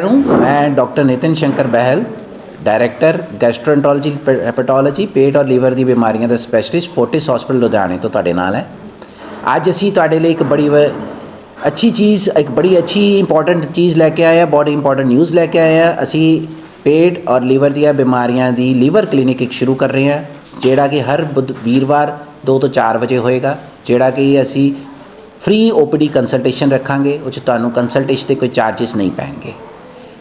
ਨੂੰ ਮੈਂ doctor Nitin Shankar Behl director gastroenterology hepatology ਪੇਟ ਔਰ ਲੀਵਰ ਦੀ ਬਿਮਾਰੀਆਂ ਦਾ ਸਪੈਸ਼ਲਿਸਟ ਫੋਰਟਿਸ ਹਸਪੀਟਲ ਲੁਧਿਆਣੇ ਤੋਂ ਤੁਹਾਡੇ ਨਾਲ ਹੈ ਅੱਜ ਅਸੀਂ ਤੁਹਾਡੇ ਲਈ ਇੱਕ ਬੜੀ ਵ- ਅੱਛੀ ਚੀਜ਼ ਇੱਕ ਬੜੀ ਅੱਛੀ ਇੰਪੋਰਟੈਂਟ ਚੀਜ਼ ਲੈ ਕੇ ਆਏ ਹਾਂ ਬਹੁਤ ਇੰਪੋਰਟੈਂਟ ਨਿਊਜ਼ ਲੈ ਕੇ ਆਏ ਹਾਂ ਅਸੀਂ ਪੇਟ ਔਰ ਲੀਵਰ ਦੀਆਂ ਬਿਮਾਰੀਆਂ ਦੀ ਲੀਵਰ ਕਲੀਨਿਕ ਇੱਕ ਸ਼ੁਰੂ ਕਰ ਰਹੇ ਹਾਂ ਜਿਹੜਾ ਕਿ ਹਰ ਬੁੱਧ ਵੀਰਵਾਰ 2 ਤੋਂ 4 ਵਜੇ ਹੋਏਗਾ ਜਿਹੜਾ ਕਿ ਅਸੀਂ ਫ੍ਰੀ ਓਪੀਡੀ ਕੰਸਲਟੇਸ਼ਨ ਰੱਖਾਂਗੇ, ਉਹ 'ਚ ਤੁਹਾਨੂੰ ਕੰਸਲਟੇਸ਼ਨ ਤੇ ਕੋਈ ਚਾਰजेस ਨਹੀਂ ਪੈਣਗੇ।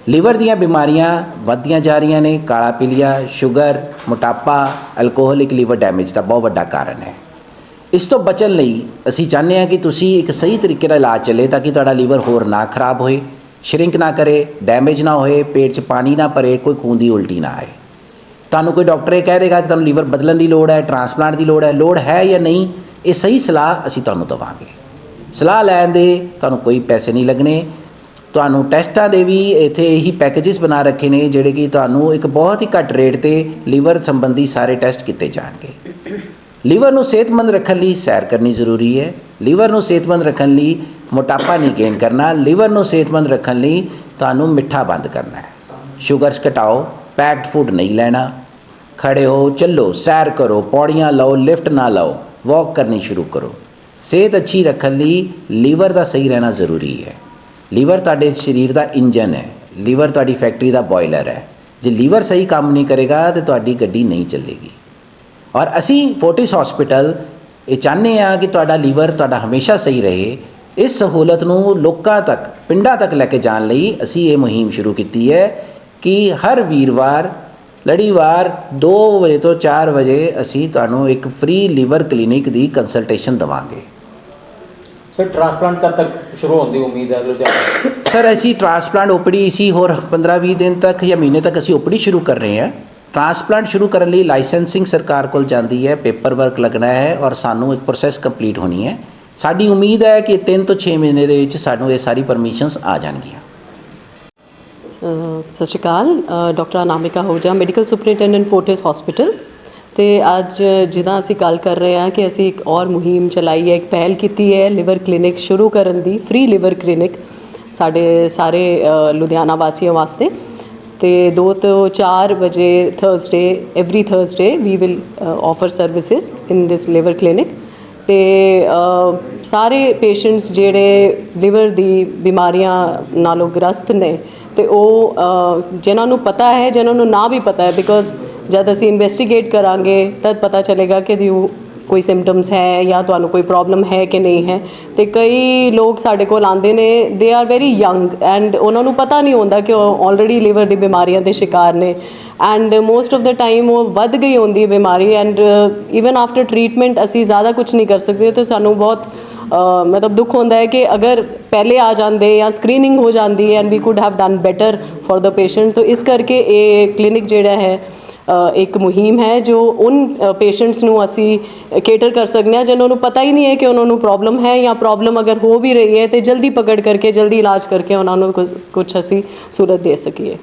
ਲੀਵਰ ਦੀਆਂ ਬਿਮਾਰੀਆਂ ਵੱਧਦੀਆਂ ਜਾ ਰਹੀਆਂ ਨੇ, ਕਾਲਾ ਪੀਲੀਆ ਸ਼ੂਗਰ ਮੋਟਾਪਾ ਐਲਕੋਹਲਿਕ ਲੀਵਰ ਡੈਮੇਜ ਦਾ ਬਹੁਤ ਵੱਡਾ ਕਾਰਨ ਹੈ। ਇਸ ਤੋਂ ਬਚਣ ਲਈ ਅਸੀਂ ਚਾਹੁੰਦੇ ਹਾਂ ਕਿ ਤੁਸੀਂ ਇੱਕ ਸਹੀ ਤਰੀਕੇ ਨਾਲ ਇਲਾਜ ਚੱਲੇ ਤਾਂ ਕਿ ਤੁਹਾਡਾ ਲੀਵਰ ਹੋਰ ਨਾ ਖਰਾਬ ਹੋਏ ਸ਼ਰਿੰਕ ਨਾ ਕਰੇ ਡੈਮੇਜ ਨਾ ਹੋਏ, ਪੇਟ 'ਚ ਪਾਣੀ ਨਾ ਭਰੇ, ਕੋਈ ਖੂਨ ਦੀ ਉਲਟੀ ਨਾ ਆਏ। ਤੁਹਾਨੂੰ ਕੋਈ ਡਾਕਟਰ ਇਹ ਕਹਿ ਦੇਗਾ ਕਿ ਤੁਹਾਨੂੰ ਲੀਵਰ ਬਦਲਣ ਦੀ ਲੋੜ ਹੈ ਟ੍ਰਾਂਸਪਲਾਂਟ ਦੀ ਲੋੜ ਹੈ ਲੋੜ ਹੈ ਜਾਂ ਨਹੀਂ, ਇਹ ਸਹੀ ਸਲਾਹ ਅਸੀਂ ਤੁਹਾਨੂੰ ਦਵਾਂਗੇ। ਸਲਾਹ ਲੈਣ ਦੇ, ਤੁਹਾਨੂੰ ਕੋਈ ਪੈਸੇ ਨਹੀਂ ਲੱਗਣੇ। ਤੁਹਾਨੂੰ ਟੈਸਟਾਂ ਦੇ ਵੀ ਇੱਥੇ ਇਹੀ ਪੈਕੇजेस ਬਣਾ ਰੱਖੇ ਨੇ, ਜਿਹੜੇ ਕਿ ਤੁਹਾਨੂੰ ਇੱਕ ਬਹੁਤ ਹੀ ਘੱਟ ਰੇਟ ਤੇ ਲੀਵਰ ਸੰਬੰਧੀ ਸਾਰੇ ਟੈਸਟ ਕੀਤੇ ਜਾਣਗੇ। ਲੀਵਰ ਨੂੰ ਸਿਹਤਮੰਦ ਰੱਖਣ ਲਈ ਸੈਰ ਕਰਨੀ ਜ਼ਰੂਰੀ ਹੈ। ਲੀਵਰ ਨੂੰ ਸਿਹਤਮੰਦ ਰੱਖਣ ਲਈ ਮੋਟਾਪਾ ਨਹੀਂ ਗੇਨ ਕਰਨਾ। ਲੀਵਰ ਨੂੰ ਸਿਹਤਮੰਦ ਰੱਖਣ ਲਈ ਤੁਹਾਨੂੰ ਮਿੱਠਾ ਬੰਦ ਕਰਨਾ ਹੈ। ਸ਼ੂਗਰਸ ਘਟਾਓ ਪੈਕਡ ਫੂਡ ਨਹੀਂ ਲੈਣਾ। ਖੜੇ ਹੋ, ਚੱਲੋ, ਸੈਰ ਕਰੋ, ਪੌੜੀਆਂ ਲਓ ਲਿਫਟ ਨਾ ਲਓ ਵਾਕ ਕਰਨੀ ਸ਼ੁਰੂ ਕਰੋ। ਸਿਹਤ ਅੱਛੀ ਰੱਖਣ ਲਈ ਲੀਵਰ ਦਾ ਸਹੀ ਰਹਿਣਾ ਜ਼ਰੂਰੀ ਹੈ। ਲੀਵਰ ਤੁਹਾਡੇ ਸਰੀਰ ਦਾ ਇੰਜਨ ਹੈ। ਲੀਵਰ ਤੁਹਾਡੀ ਫੈਕਟਰੀ ਦਾ ਬੋਇਲਰ ਹੈ। ਜੇ ਲੀਵਰ ਸਹੀ ਕੰਮ ਨਹੀਂ ਕਰੇਗਾ ਤੇ ਤੁਹਾਡੀ ਗੱਡੀ ਨਹੀਂ ਚੱਲੇਗੀ। ਔਰ ਅਸੀਂ ਫੋਰਟਿਸ ਹਸਪੀਟਲ ਇਹ ਚਾਹੁੰਦੇ ਆ ਕਿ ਤੁਹਾਡਾ ਲੀਵਰ ਤੁਹਾਡਾ ਹਮੇਸ਼ਾ ਸਹੀ ਰਹੇ। ਇਸ ਸਹੂਲਤ ਨੂੰ ਲੋਕਾਂ ਤੱਕ, ਪਿੰਡਾਂ ਤੱਕ ਲੈ ਕੇ ਜਾਣ ਲਈ ਅਸੀਂ ਇਹ ਮੁਹਿੰਮ ਸ਼ੁਰੂ ਕੀਤੀ ਹੈ ਕਿ ਹਰ ਵੀਰਵਾਰ, ਲੜੀਵਾਰ 2 ਵਜੇ ਤੋਂ 4 ਵਜੇ ਅਸੀਂ ਤੁਹਾਨੂੰ ਇੱਕ ਫ੍ਰੀ ਲੀਵਰ ਕਲੀਨਿਕ ਦੀ ਕੰਸਲਟੇਸ਼ਨ ਦਵਾਂਗੇ। ਸਰ ਟ੍ਰਾਂਸਪਲਾਂਟ ਕਦ ਤੱਕ ਸ਼ੁਰੂ ਹੋਣ ਦੀ ਉਮੀਦ ਹੈ ਲੁਧਿਆਣਾ ਸਰ ਅਸੀਂ ਟ੍ਰਾਂਸਪਲਾਂਟ ਓਪੀਡੀ ਇਸੀ ਹੋਰ 15-20 ਦਿਨ ਤੱਕ ਜਾਂ ਮਹੀਨੇ ਤੱਕ ਅਸੀਂ ਓਪੀਡੀ ਸ਼ੁਰੂ ਕਰ ਰਹੇ ਹਾਂ। ਟ੍ਰਾਂਸਪਲਾਂਟ ਸ਼ੁਰੂ ਕਰਨ ਲਈ ਲਾਇਸੈਂਸਿੰਗ ਸਰਕਾਰ ਕੋਲ ਜਾਂਦੀ ਹੈ ਪੇਪਰ ਵਰਕ ਲੱਗਣਾ ਹੈ ਔਰ ਸਾਨੂੰ ਇੱਕ ਪ੍ਰੋਸੈਸ ਕੰਪਲੀਟ ਹੋਣੀ ਹੈ। ਸਾਡੀ ਉਮੀਦ ਹੈ ਕਿ 3 ਤੋਂ 6 ਮਹੀਨੇ ਦੇ ਵਿੱਚ ਸਾਨੂੰ ਇਹ ਸਾਰੀ ਪਰਮਿਸ਼ਨਸ ਆ ਜਾਣਗੀਆਂ। ਅ, ਸਤਿ ਸ਼੍ਰੀ ਅਕਾਲ। Doctor Anamika Hooja medical superintendent Fortis hospital ਤੇ ਅੱਜ ਜਿੱਦਾਂ ਅਸੀਂ ਗੱਲ ਕਰ ਰਹੇ ਹਾਂ ਕਿ ਅਸੀਂ ਇੱਕ ਔਰ ਮੁਹਿੰਮ ਚਲਾਈ ਹੈ ਇੱਕ ਪਹਿਲ ਕੀਤੀ ਹੈ ਲਿਵਰ ਕਲੀਨਿਕ ਸ਼ੁਰੂ ਕਰਨ ਦੀ ਫ੍ਰੀ ਲਿਵਰ ਕਲੀਨਿਕ ਸਾਡੇ ਸਾਰੇ ਲੁਧਿਆਣਾ ਵਾਸੀਆਂ ਵਾਸਤੇ। ਤੇ 2 ਤੋਂ 4 ਵਜੇ Thursday every Thursday we will offer services in this liver clinic ਤੇ ਸਾਰੇ ਪੇਸ਼ੈਂਟਸ ਜਿਹੜੇ ਲਿਵਰ ਦੀ ਬਿਮਾਰੀਆਂ ਨਾਲੋਂ ਗ੍ਰਸਤ ਨੇ ਤੇ ਉਹ ਅ, ਜਿਨ੍ਹਾਂ ਨੂੰ ਪਤਾ ਹੈ ਜਿਨ੍ਹਾਂ ਨੂੰ ਨਾ ਵੀ ਪਤਾ ਹੈ ਬਿਕੋਜ਼ ਜਦ ਅਸੀਂ ਇਨਵੈਸਟੀਗੇਟ ਕਰਾਂਗੇ, ਤਦ ਪਤਾ ਚੱਲੇਗਾ ਕਿ ਯੂ ਕੋਈ ਸਿੰਪਟਮਸ ਹੈ ਜਾਂ ਤੁਹਾਨੂੰ ਕੋਈ ਪ੍ਰੋਬਲਮ ਹੈ ਕਿ ਨਹੀਂ ਹੈ। ਤੇ ਕਈ ਲੋਕ ਸਾਡੇ ਕੋਲ ਆਉਂਦੇ ਨੇ they are very young and ਉਹਨਾਂ ਨੂੰ ਪਤਾ ਨਹੀਂ ਹੁੰਦਾ ਕਿ ਉਹ ਆਲਰੇਡੀ ਲਿਵਰ ਦੀ ਬਿਮਾਰੀਆਂ ਦੇ ਸ਼ਿਕਾਰ ਨੇ। And most of the time ਉਹ ਵੱਧ ਗਈ ਹੁੰਦੀ ਹੈ ਬਿਮਾਰੀ ਐਂਡ ਇਵਨ ਆਫਟਰ ਟ੍ਰੀਟਮੈਂਟ ਅਸੀਂ ਜ਼ਿਆਦਾ ਕੁਝ ਨਹੀਂ ਕਰ ਸਕਦੇ, ਤੇ ਸਾਨੂੰ ਬਹੁਤ ਮਤਲਬ ਦੁੱਖ ਹੁੰਦਾ ਹੈ ਕਿ ਅਗਰ ਪਹਿਲੇ ਆ ਜਾਂਦੇ ਜਾਂ ਸਕਰੀਨਿੰਗ ਹੋ ਜਾਂਦੀ and we could have done better for the patient ਤੋਂ ਇਸ ਕਰਕੇ ਇਹ ਕਲੀਨਿਕ ਜਿਹੜਾ ਹੈ ਇੱਕ ਮੁਹਿੰਮ ਹੈ ਜੋ ਉਨ ਪੇਸ਼ੈਂਟਸ ਨੂੰ ਅਸੀਂ ਕੇਟਰ ਕਰ ਸਕਦੇ ਹਾਂ, ਜਿਨ੍ਹਾਂ ਨੂੰ ਪਤਾ ਹੀ ਨਹੀਂ ਹੈ ਕਿ ਉਹਨਾਂ ਨੂੰ ਪ੍ਰੋਬਲਮ ਹੈ ਜਾਂ ਪ੍ਰੋਬਲਮ ਅਗਰ ਹੋ ਵੀ ਰਹੀ ਹੈ ਤੇ ਜਲਦੀ ਪਕੜ ਕਰਕੇ, ਜਲਦੀ ਇਲਾਜ ਕਰਕੇ ਉਹਨਾਂ ਨੂੰ ਕੁਝ ਅਸੀਂ ਸਹੂਲਤ ਦੇ ਸਕੀਏ।